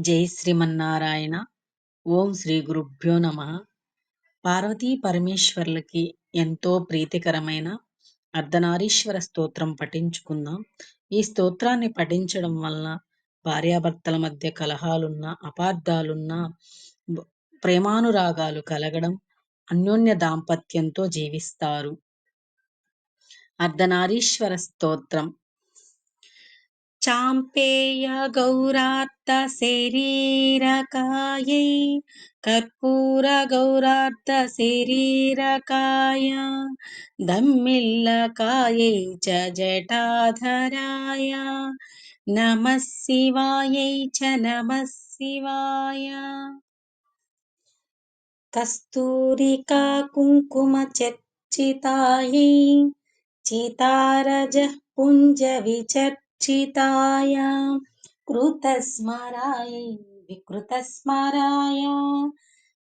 జై శ్రీమన్నారాయణ. ఓం శ్రీ గురుభ్యో నమ. పార్వతీ పరమేశ్వర్లకి ఎంతో ప్రీతికరమైన అర్ధనారీశ్వర స్తోత్రం పఠించుకుందాం. ఈ స్తోత్రాన్ని పఠించడం వలన భార్యాభర్తల మధ్య కలహాలున్నా అపార్థాలున్నా ప్రేమానురాగాలు కలగడం అన్యోన్య దాంపత్యంతో జీవిస్తారు. అర్ధనారీశ్వర స్తోత్రం చాంపేయ గౌరార్త శరీరకాయై కర్పూర గౌరార్త శరీరకాయ దమ్మిల్లకాయై చ జటాధరాయ నమ శివాయై చ నమ శివాయ కస్తూరికా चिताय कृतस्मराय विकृतस्मराय।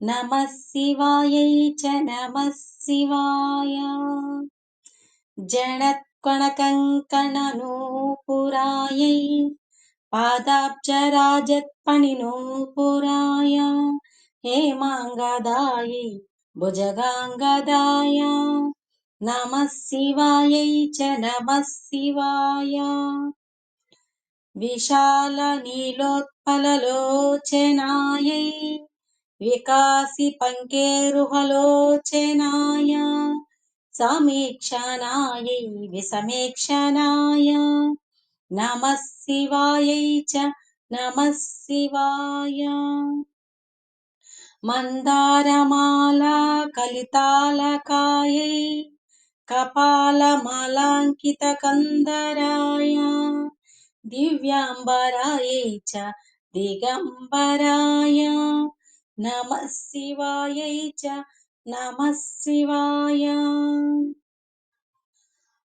नमः शिवायै च नमः शिवाय। जणत्कणकङ्कणनूपुरायै पादाब्जराजत्पणिनूपुराय। हेमाङ्गदायै भुजगाङ्गदाय। नमः शिवायै च नमः शिवाय। विशालनीलोत्पललोचनायै विकासि पङ्केरुहलोचनाय समीक्षणायै विसमीक्षणाय नमः शिवायै च नमः शिवाय मन्दारमालाकलितालकायै कपालमालाङ्कितकन्दराय కపాలమాలాంకిత కందరాయ దివ్యాంబరాయై చ దిగంబరాయ నమ శివాయై చ నమ శివాయ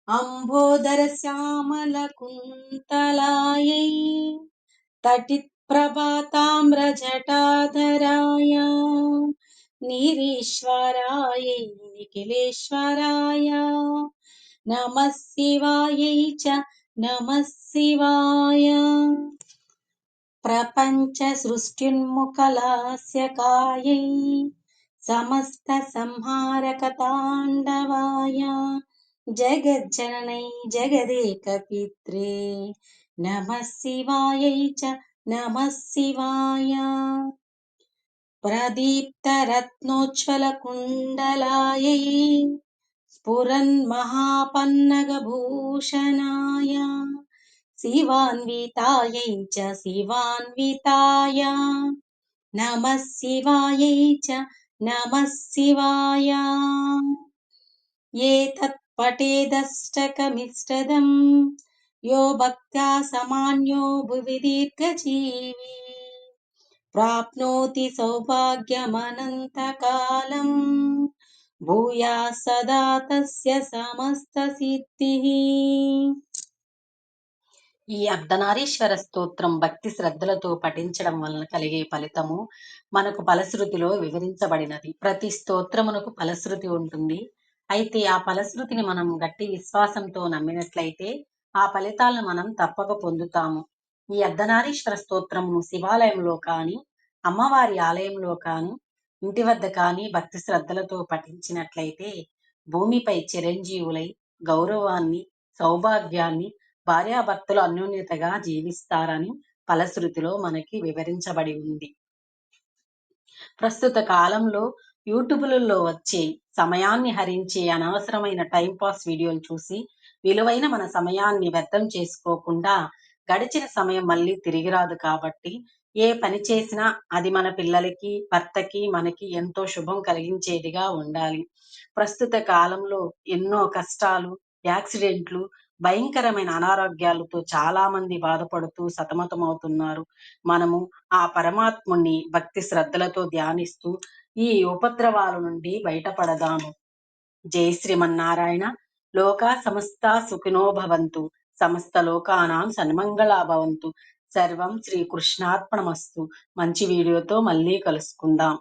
అంబోదర శ్యామల కుంతలాయై తటి ప్రభాతామ్రజటాధరాయ నిరీశ్వరాయ నిఖిలేశ్వరాయ నమ శివాయ ప్రపంచ సృష్టిన్ముఖలాస్యకాయై సమస్త సంహారక తాండవాయ జగజ్జననై జగదేక పిత్రే నమ శివాయై చ నమ శివాయ ప్రదీప్తరత్నోజ్వలకుండలాయై स्फुरन्महापन्नगभूषणाय शिवान्वितायै च शिवान्विताय नमः शिवायै च नमः शिवाय एतत्पटेदष्टकमिष्टदम् यो भक्त्या समान्यो भुवि दीर्घजीवी प्राप्नोति सौभाग्यमनन्तकालम् భూయా సదా తస్య సమస్త సిద్ధి ఈ అర్ధనారీశ్వర స్తోత్రం భక్తి శ్రద్ధలతో పఠించడం వలన కలిగే ఫలితము మనకు ఫలశ్రుతిలో వివరించబడినది. ప్రతి స్తోత్రమునకు ఫలశ్రుతి ఉంటుంది. అయితే ఆ ఫలశ్రుతిని మనం గట్టి విశ్వాసంతో నమ్మినట్లయితే ఆ ఫలితాలను మనం తప్పక పొందుతాము. ఈ అర్ధనారీశ్వర స్తోత్రమును శివాలయంలో కాని అమ్మవారి ఆలయంలో కాని ఇంటి వద్ద కానీ భక్తి శ్రద్ధలతో పఠించినట్లయితే భూమిపై చిరంజీవులై గౌరవాన్ని సౌభాగ్యాన్ని భార్యాభర్తలు అన్యోన్యతగా జీవిస్తారని ఫలశ్రుతిలో మనకి వివరించబడి ఉంది. ప్రస్తుత కాలంలో యూట్యూబ్లలో వచ్చే సమయాన్ని హరించే అనవసరమైన టైంపాస్ వీడియోలు చూసి విలువైన మన సమయాన్ని వ్యర్థం చేసుకోకుండా గడిచిన సమయం మళ్ళీ తిరిగి రాదు కాబట్టి ఏ పని చేసినా అది మన పిల్లలకి భర్తకి మనకి ఎంతో శుభం కలిగించేదిగా ఉండాలి. ప్రస్తుత కాలంలో ఎన్నో కష్టాలు యాక్సిడెంట్లు భయంకరమైన అనారోగ్యాలతో చాలా మంది బాధపడుతూ సతమతమవుతున్నారు. మనము ఆ పరమాత్ముని భక్తి శ్రద్ధలతో ధ్యానిస్తూ ఈ ఉపద్రవాల నుండి బయటపడదాము. జై శ్రీమన్నారాయణ. లోకా సమస్త సుఖినో భవంతు. సమస్త లోకానాం సన్మంగళా భవంతు. సర్వం శ్రీకృష్ణార్పణమస్తు. మంచి వీడియోతో మళ్ళీ కలుసుకుందాం.